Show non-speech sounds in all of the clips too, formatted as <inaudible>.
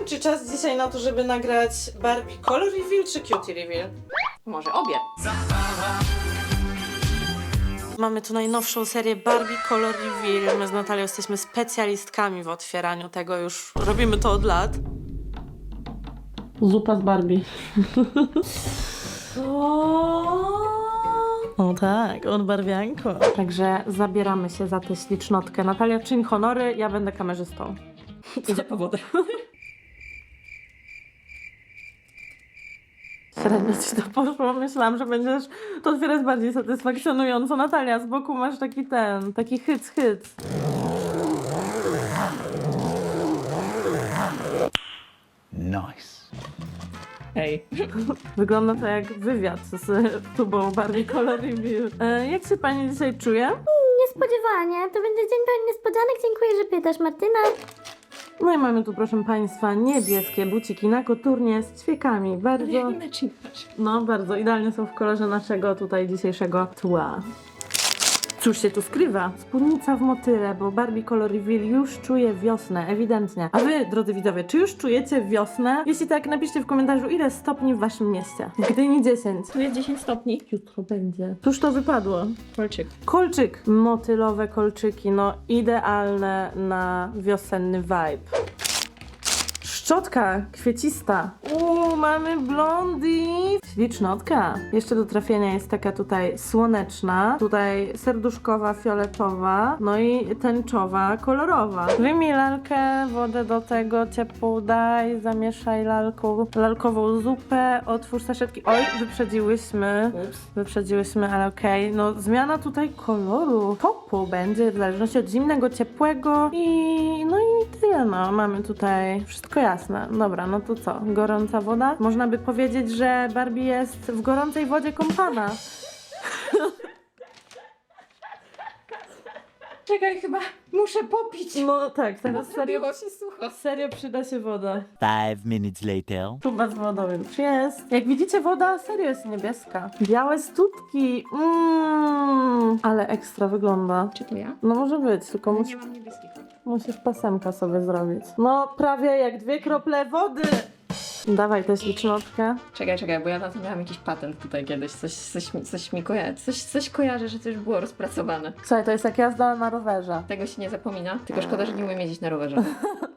wiem, czy czas dzisiaj na to, żeby nagrać Barbie Color Reveal czy Cutie Reveal. Może obie. Mamy tu najnowszą serię Barbie Color Reveal. My z Natalią jesteśmy specjalistkami w otwieraniu tego, już robimy to od lat. Zupa z Barbie. O tak, odbarwianko. Także zabieramy się za tę ślicznotkę. Natalia, czyń honory, ja będę kamerzystą. Idę po wodę. Średnio ci to poszło. Myślałam, że będziesz to otwierać bardziej satysfakcjonująco. Natalia, z boku masz taki ten, taki hyc, hyc. Nice. Ej. Wygląda to jak wywiad z tubą Barbie Color Review. E, jak się pani dzisiaj czuje? Niespodziewanie, to będzie dzień pełen niespodzianek. Dziękuję, że pytasz, Martyna. No i mamy tu, proszę państwa, niebieskie buciki na koturnie z ćwiekami. Bardzo, no bardzo idealnie są w kolorze naszego tutaj dzisiejszego tła. Cóż się tu skrywa? Spódnica w motyle, bo Barbie Color Reveal już czuje wiosnę, ewidentnie. A wy, drodzy widzowie, czy już czujecie wiosnę? Jeśli tak, napiszcie w komentarzu, ile stopni w waszym mieście. Gdyni 10. Tu jest 10 stopni. Jutro będzie. Cóż to wypadło? Kolczyk. Kolczyk. Motylowe kolczyki, no idealne na wiosenny vibe. Szczotka kwiecista. Uuu, mamy blondi. Ślicznotka. Jeszcze do trafienia jest taka tutaj słoneczna, tutaj serduszkowa, fioletowa, no i tęczowa, kolorowa. Wyjmij lalkę, wodę do tego, ciepłą daj, zamieszaj lalką, lalkową zupę, otwórz saszetki. Oj, wyprzedziłyśmy. Ups. Wyprzedziłyśmy, ale okej. No, zmiana tutaj koloru topu będzie w zależności od zimnego, ciepłego i no i tyle, no. Mamy tutaj wszystko jasne. Dobra, no to co? Gorąca woda? Można by powiedzieć, że Barbie jest w gorącej wodzie kąpana. <laughs> Czekaj, chyba muszę popić. No tak, teraz serio, Zrobiło się sucho. serio przyda się woda. Five minutes later. Tuba z wodą już jest. Jak widzicie, woda serio jest niebieska. Białe stópki. Mmm, ale ekstra wygląda. Czy to ja? No może być, tylko musi Nie mam niebieskich. Musisz pasemka sobie zrobić. No, prawie jak dwie krople wody. Dawaj tę ślicznotkę. Czekaj, czekaj, bo ja na to miałam jakiś patent tutaj kiedyś. Coś, coś, mi- coś mi kojarzy. Coś, coś kojarzę, że to już było rozpracowane. Słuchaj, to jest jak jazda na rowerze. Tego się nie zapomina, tylko szkoda, że nie umiem jeździć na rowerze. <laughs>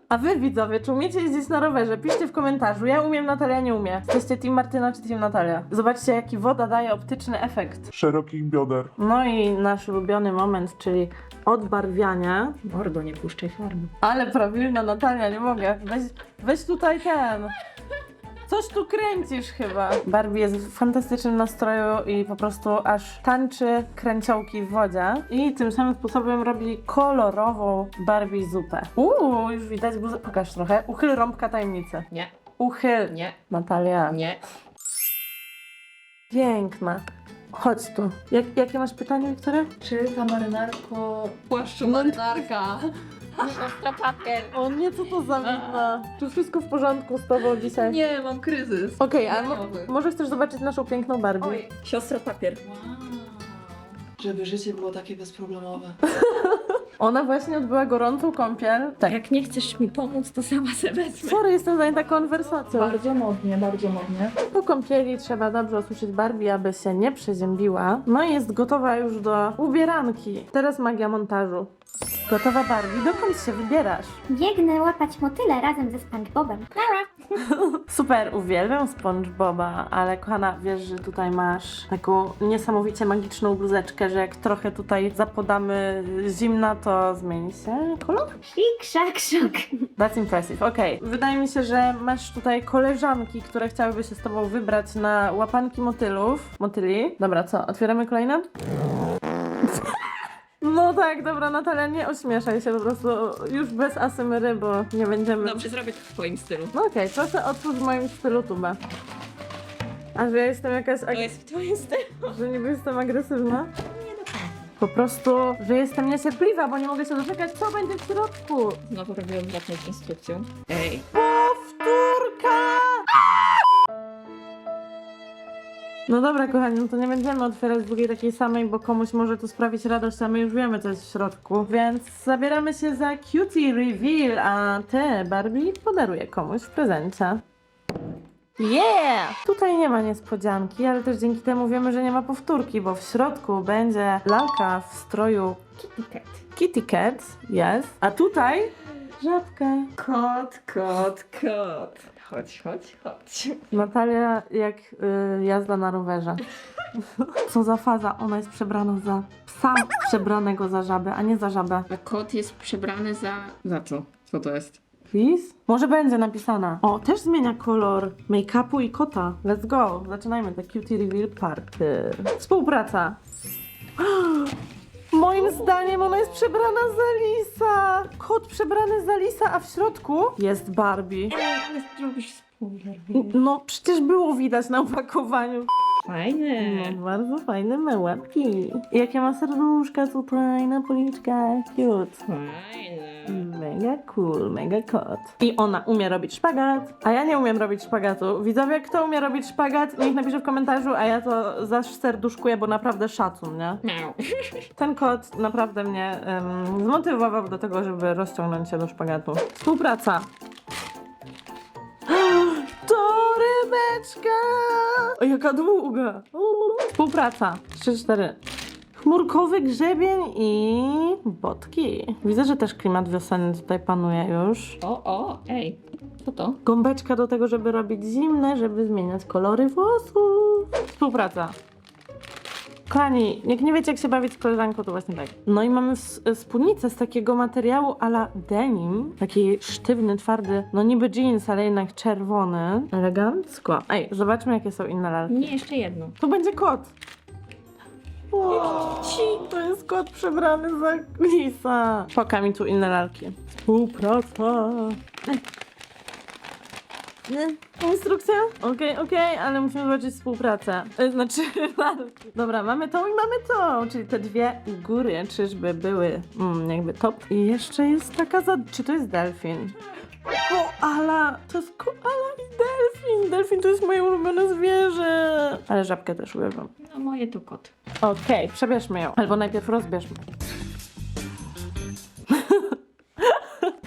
A wy widzowie, czy umiecie jeździć na rowerze? Piszcie w komentarzu. Ja umiem, Natalia nie umie. Jesteście Team Martyna czy Team Natalia? Zobaczcie, jaki woda daje optyczny efekt. szerokich bioder. No i nasz ulubiony moment, czyli odbarwianie. Mordo, nie puszczaj farmy. Ale prawilna Natalia, nie mogę. Weź, weź tutaj ten. Coś tu kręcisz chyba. Barbie jest w fantastycznym nastroju i po prostu aż tańczy kręciołki w wodzie. I tym samym sposobem robi kolorową Barbie zupę. Uuu, już widać bluzę. Pokaż trochę. Uchyl rąbka tajemnicy. Nie, Uchyl. nie, Natalia. nie. Piękna. Chodź tu. Jak, jakie masz pytanie, Wiktoria? Czy ta marynarko... Płaszczu marynarka. <laughs> Ostra papier. O nie, co to za widna. Czy wszystko w porządku z tobą dzisiaj? Nie, mam kryzys. Okej, ale mo- może chcesz zobaczyć naszą piękną Barbie? Oj, siostra papier. Żeby życie było takie bezproblemowe. <laughs> Ona właśnie odbyła gorącą kąpiel. Tak. Jak nie chcesz mi pomóc, to sama se wezmę. Sorry, jestem zajęta konwersacją. Bardzo modnie, bardzo modnie. Po kąpieli trzeba dobrze osuszyć Barbie, aby się nie przeziębiła. No i jest gotowa już do ubieranki. Teraz magia montażu. Gotowa Barbie, dokąd się wybierasz? Biegnę łapać motyle razem ze SpongeBobem. Nara! <laughs> Super, uwielbiam SpongeBoba, ale kochana, wiesz, że tutaj masz taką niesamowicie magiczną bluzeczkę, że jak trochę tutaj zapodamy zimna, to zmieni się kolor? Szik, szak, szok. That's impressive, okej. Wydaje mi się, że masz tutaj koleżanki, które chciałyby się z tobą wybrać na łapanki motylów. Motyli. Dobra, co? Otwieramy kolejne? No tak, dobra, Natalia, nie ośmieszaj się po prostu. Już bez asymry, bo nie będziemy... Dobrze, zrobię to w twoim stylu. No okej, proszę otwórz w moim stylu tubę. A że ja jestem jakaś... To Ag- jest w twoim stylu. że niby jestem agresywna? Po prostu, że jestem niecierpliwa, bo nie mogę się doczekać, co będzie w środku. Znowu robię odwrotną instrukcję. Ej. Powtórka! No dobra, kochani, no to nie będziemy otwierać drugiej takiej samej, bo komuś może to sprawić radość, a my już wiemy, co jest w środku. Więc zabieramy się za cutie reveal, a te Barbie podaruję komuś w prezencie. Yeah! Tutaj nie ma niespodzianki, ale też dzięki temu wiemy, że nie ma powtórki, bo w środku będzie lalka w stroju Kitty cat. Kitty Cat, jest, a tutaj żabka. Kot, kot, kot. Chodź, chodź, chodź. Natalia jak y, jazda na rowerze. Co za faza, ona jest przebrana za psa przebranego za żabę, a nie za żabę. A kot jest przebrany za... Za co? Co to jest? Please? Może będzie napisana. O, też zmienia kolor make-upu i kota. Let's go. Zaczynajmy te cutie reveal party. Współpraca. <gasps> Moim zdaniem ona jest przebrana za Lisa. Kot przebrany za Lisa, a w środku jest Barbie. Zrobisz spoiler. No, przecież było widać na opakowaniu. Fajne. No, bardzo fajne me łapki. Jakie ma serduszka tutaj na policzkach. Cute. Fajne. Mega cool, mega kot. I ona umie robić szpagat, a ja nie umiem robić szpagatu. Widzowie, kto umie robić szpagat, niech napisze w komentarzu, a ja to zaserduszkuję, bo naprawdę szacun, nie? Miau. <laughs> Ten kot naprawdę mnie em, zmotywował do tego, żeby rozciągnąć się do szpagatu. Współpraca. Rybeczka! O, jaka długa! Współpraca. 3-4. Chmurkowy grzebień i botki. Widzę, że też klimat wiosenny tutaj panuje już. O, o, ej. Co to? Gąbeczka do tego, żeby robić zimne, żeby zmieniać kolory włosów. Współpraca. Kochani, jak nie wiecie jak się bawić z koleżanką, to właśnie tak. No i mamy spódnicę z takiego materiału ala denim. Taki sztywny, twardy, no niby jeans, ale jednak czerwony. Elegancko. Ej, zobaczmy jakie są inne lalki. Nie, jeszcze jedno. Tu będzie kot. Wow, to jest kot przebrany za lisa. Poka mi tu inne lalki. Współpraca. Nie? Instrukcja? Okej, okej, ale musimy zobaczyć współpracę. E, Znaczy <laughs> lalki. Dobra, mamy to i mamy to. Czyli te dwie góry, czyżby były mm, jakby top. I jeszcze jest taka za... Czy to jest delfin? Koala! To jest koala i delfin! Delfin to jest moje ulubione zwierzę! Ale żabkę też uwielbiam. No moje to kot. Okej, przebierzmy ją. Albo najpierw rozbierzmy.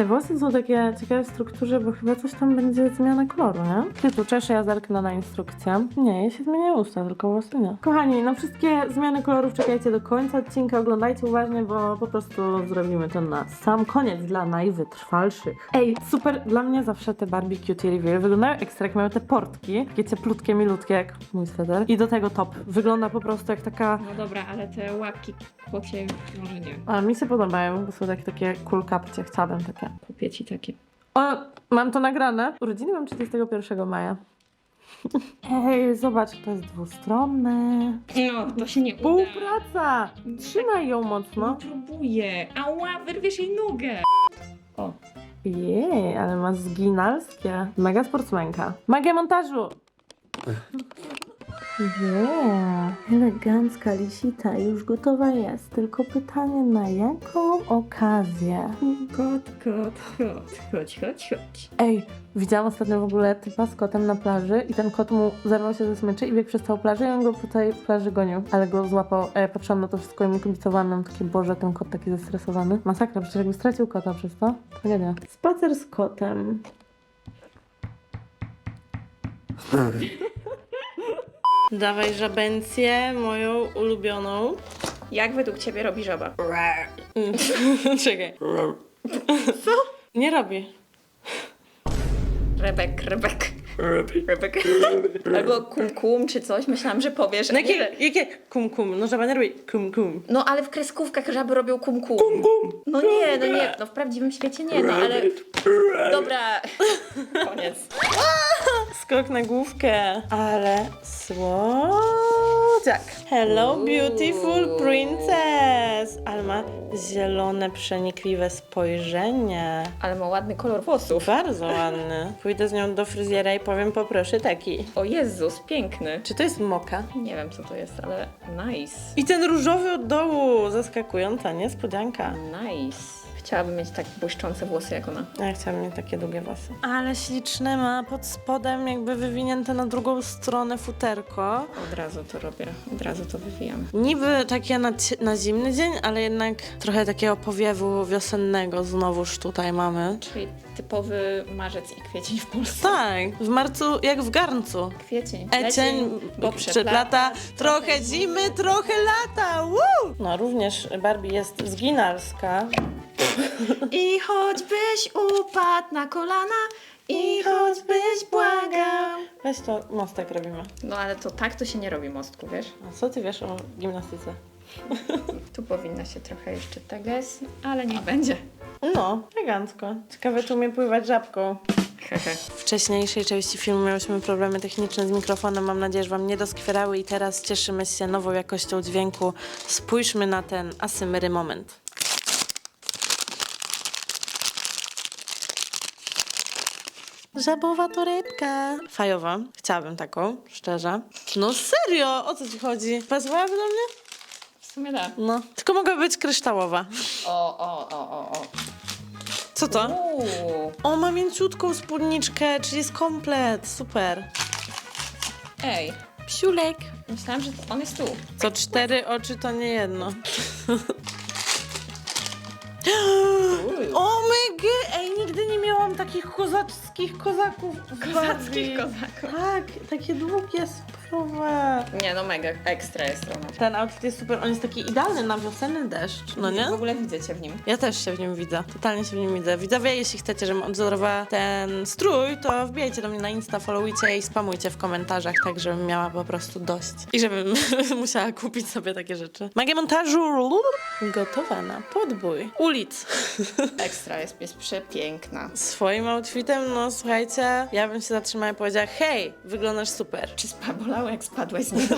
Włosy są takie ciekawe w strukturze, bo chyba coś tam będzie zmiana koloru, nie? Ty tu czeszę, ja zerknę na instrukcję. Nie, jej się zmieniają usta, tylko włosy nie. Kochani, no wszystkie zmiany kolorów czekajcie do końca odcinka, oglądajcie uważnie, bo po prostu zrobimy to na sam koniec dla najwytrwalszych. Ej, super, dla mnie zawsze te Barbie Cutie Reveal wyglądają ekstra, jak mają te portki, takie cieplutkie, milutkie, jak mój sweter. I do tego top. Wygląda po prostu jak taka No dobra, ale te łapki kocie może nie. A mi się podobają, bo są takie, takie cool kapcie, chciałabym takie. Kupię ci takie. O, mam to nagrane. Urodziny mam 31 maja. <laughs> Ej, zobacz, to jest dwustronne. No, to się nie uda. Współpraca! Trzymaj ją No mocno. próbuję. Ała, wyrwiesz jej nogę. O, Jej, ale ma zginalskie. Mega sportsmenka. Magia montażu! <laughs> Yeah, elegancka lisita już gotowa jest. Tylko pytanie na jaką okazję? kot, kot, kot. Chodź, chodź, chodź. Ej, widziałam ostatnio w ogóle typa z kotem na plaży i ten kot mu zerwał się ze smyczy i biegł przez całą plażę i on go po tej plaży gonił, ale go złapał. Ja patrzyłam na to wszystko i mi kibicowałam, mam takie, Boże, ten kot taki zestresowany. Masakra, przecież jakby stracił kota przez to. Tragedia. Spacer z kotem. <laughs> Dawaj żabencję, moją ulubioną. Jak według ciebie robi żaba? <laughs> Czekaj. Co? Nie robi. Rebek, Rebek. Rebek. Albo kum kum czy coś. Myślałam, że powiesz. No jakie, jakie kum kum? No żaba nie robi kum kum. No ale w kreskówkach żaby robią kum kum. Kum kum. No nie, no nie. No w prawdziwym świecie nie, no ale... Dobra. <laughs> Koniec. <laughs> <laughs> Skok na główkę. Ale słodziak. Hello, beautiful princess. Ale ma zielone, przenikliwe spojrzenie. Ale ma ładny kolor włosów. Bardzo <laughs> ładny. Pójdę z nią do fryzjera i powiem poproszę taki. O Jezus, piękny. Czy to jest moka? Nie wiem co to jest, ale nice. I ten różowy od dołu. Zaskakująca niespodzianka. Nice. Chciałabym mieć tak błyszczące włosy jak ona. Ja chciałabym mieć takie długie włosy. Ale śliczne ma pod spodem jakby wywinięte na drugą stronę futerko. Od razu to robię, od razu to wywijam. Niby takie na, na zimny dzień, ale jednak trochę takiego powiewu wiosennego znowuż tutaj mamy. Czyli typowy marzec i kwiecień w Polsce. Tak, w marcu jak w garncu. Kwiecień, Ecień, bo przeplata, trochę zimy, trochę lata, woo! No również Barbie jest zginarska. I choćbyś upadł na kolana, i choćbyś błagał. Weź to, mostek robimy. No ale to tak to się nie robi mostku, wiesz? A co ty wiesz o gimnastyce? <laughs> Tu powinna się trochę jeszcze teges, ale niech będzie. No, elegancko. Ciekawe, czy umie pływać żabką. W wcześniejszej części filmu miałyśmy problemy techniczne z mikrofonem. Mam nadzieję, że Wam nie doskwierały i teraz cieszymy się nową jakością dźwięku. Spójrzmy na ten asymry moment. Żabowa torebka. Fajowa. Chciałabym taką, szczerze. No serio, o co Ci chodzi? Pasowałaby do mnie? W sumie da. No. Tylko mogła być kryształowa. O, o, o, o, o. Co to? Uuu. O, ma mięciutką spódniczkę, czyli jest komplet. Super. Ej, Psiulek. myślałam, że on jest tu. Co cztery oczy to nie jedno. <laughs> takich kozackich kozaków Kozackich kozaków. Tak, takie długie, superowe. Nie no, mega ekstra jest ona. Ten outfit jest super, on jest taki idealny na wiosenny deszcz, no nie? W ogóle widzę cię w nim. Ja też się w nim widzę, totalnie się w nim widzę. Widzowie, jeśli chcecie, żebym odzorowała ten strój, to wbijajcie do mnie na Insta, followujcie i spamujcie w komentarzach, tak żebym miała po prostu dość. I żebym <laughs> musiała kupić sobie takie rzeczy. Magia montażu gotowa na podbój ulic. <laughs> Ekstra jest, jest przepiękna. Swoim outfitem, no słuchajcie, ja bym się zatrzymała i powiedziała, hej, wyglądasz super. Czy spa bolało jak spadłeś z <laughs> niego?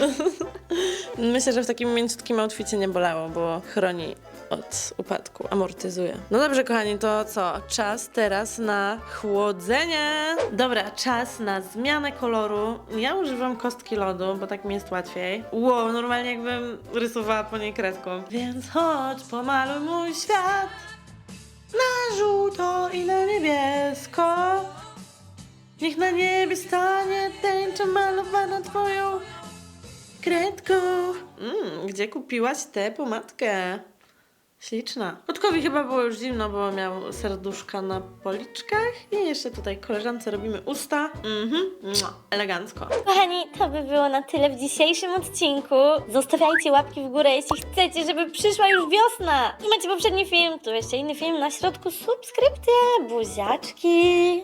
Myślę, że w takim mięciutkim outficie nie bolało, bo chroni od upadku, amortyzuje. No dobrze, kochani, to co? Czas teraz na chłodzenie. Dobra, czas na zmianę koloru. Ja używam kostki lodu, bo tak mi jest łatwiej. Wow, normalnie jakbym rysowała po niej kredką. Więc chodź, pomaluj mój świat na żółto i na niebiesko. Niech na niebie stanie tęcza malowana twoją Kredko. Mm, gdzie kupiłaś tę pomadkę? Śliczna. Kotkowi chyba było już zimno, bo miał serduszka na policzkach. I jeszcze tutaj koleżance robimy usta. Mhm, elegancko. Kochani, to by było na tyle w dzisiejszym odcinku. Zostawiajcie łapki w górę, jeśli chcecie, żeby przyszła już wiosna. I macie poprzedni film, tu jeszcze inny film, na środku subskrypcje, buziaczki.